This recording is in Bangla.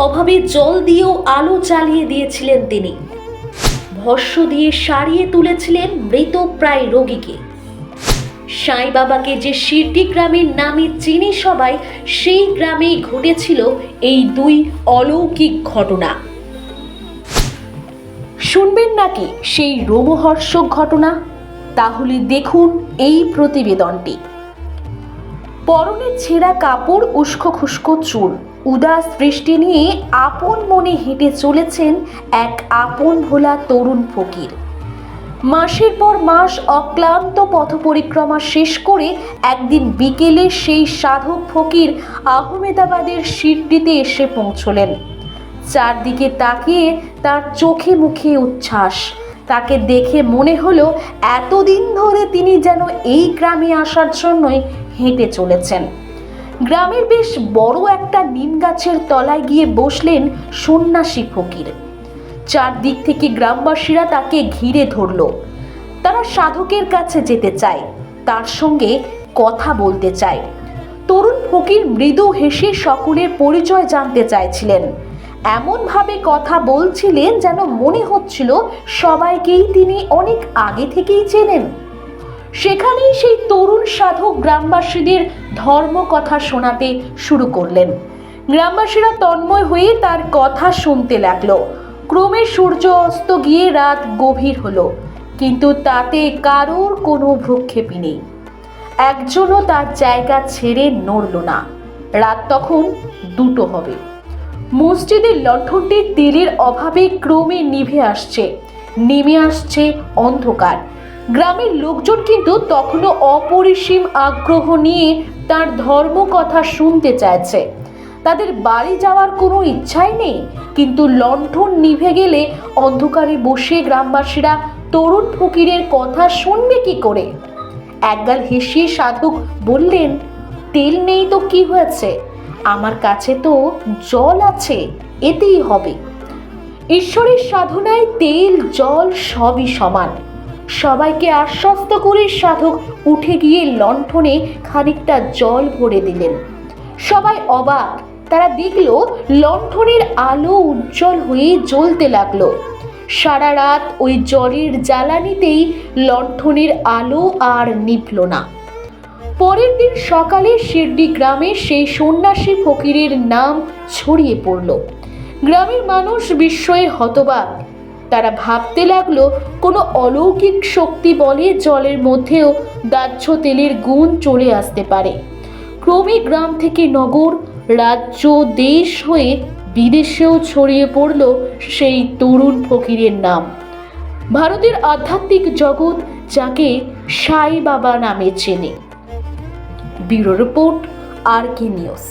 অভাবে জল দিয়েও আলো জ্বালিয়ে দিয়েছিলেন তিনি। ভস্য দিয়ে সারিয়ে তুলেছিলেন মৃত প্রায় রোগীকে। সাই বাবাকে যে শিরটি গ্রামের নামে চিনি সবাই, সেই গ্রামেই ঘটেছিল এই দুই অলৌকিক ঘটনা। শুনবেন নাকি সেই রোমহর্ষক ঘটনা? তাহলে দেখুন এই প্রতিবেদনটি। পরনে ছেঁড়া কাপড়, উস্কো খুস্কো চুল। উদাস দৃষ্টি নিয়ে আপন মনে হেঁটে চলেছেন এক আপন ভোলা তরুণ ফকির। মাসের পর মাস অক্লান্ত পথ পরিক্রমা শেষ করে একদিন বিকেলে সেই সাধক ফকির আহমেদাবাদের শিরটিতে এসে পৌঁছলেন। চারদিকে তাকিয়ে তার চোখে মুখে উচ্ছ্বাস। তাকে দেখে মনে হলো, এতদিন ধরে তিনি যেন এই গ্রামে আসার জন্যই হেঁটে চলেছেন। গ্রামের বেশ বড় একটা নিম গাছের তলায় গিয়ে বসলেন সন্ন্যাসী ফকির। চারদিক থেকে গ্রামবাসীরা তাকে ঘিরে ধরল। তারা সাধকের কাছে যেতে চায়, তার সঙ্গে কথা বলতে চায়। তরুণ ফকির মৃদু হেসে সকলের পরিচয় জানতে চাইছিলেন। এমনভাবে কথা বলছিলেন যেন মনে হচ্ছিল সবাইকেই তিনি অনেক আগে থেকেই চেনেন। সেখানেই সেই তরুণ সাধক গ্রামবাসীদের ধর্ম কথা শোনাতে শুরু করলেন। গ্রামবাসীরা তন্ময় হয়ে তার কথা শুনতে লাগল। ক্রমে সূর্য অস্ত গিয়ে রাত গভীর হলো, কিন্তু তাতে কারোর কোনো ভ্রুক্ষেপই নেই। একজনও তার জায়গা ছেড়ে নড়ল না। রাত তখন দুটো হবে। মসজিদের লণ্ঠনটির তেলের অভাবে ক্রমে নিভে আসছে, নেমে আসছে অন্ধকার। গ্রামের লোকজন কিন্তু তখনও অপরিসীম আগ্রহ নিয়ে তার ধর্ম কথা শুনতে চাইছে। তাদের বাড়ি যাওয়ার কোনো ইচ্ছাই নেই, কিন্তু লণ্ঠন নিভে গেলে অন্ধকারে বসে গ্রামবাসীরা তরুণ ফকিরের কথা শুনবে কি করে? একগাল হেসিয়ে সাধক বললেন, তেল নেই তো কি হয়েছে? আমার কাছে তো জল আছে, এতেই হবে। ঈশ্বরের সাধনায় তেল, জল সবই সমান। সবাইকে আশ্বস্ত করে সাধক উঠে গিয়ে লণ্ঠনে খানিকটা জল ভরে দিলেন। সবাই অবাক। তারা দেখল, লণ্ঠনের আলো উজ্জ্বল হয়ে জ্বলতে লাগল। সারা রাত ওই জলের জ্বালানিতেই লণ্ঠনের আলো আর নিভল না। পরের দিন সকালে শিরডি গ্রামে সেই সন্ন্যাসী ফকিরের নাম ছড়িয়ে পড়ল। গ্রামের মানুষ বিস্ময়ে হতবাক। তারা ভাবতে লাগল, কোনো অলৌকিক শক্তি বলে জলের মধ্যেও দাহ্য তেলের গুণ চলে আসতে পারে। ক্রমে গ্রাম থেকে নগর, রাজ্য, দেশ হয়ে বিদেশেও ছড়িয়ে পড়ল সেই তরুণ ফকিরের নাম। ভারতের আধ্যাত্মিক জগৎ যাকে সাই বাবা নামে চেনে। Bureau report R K news.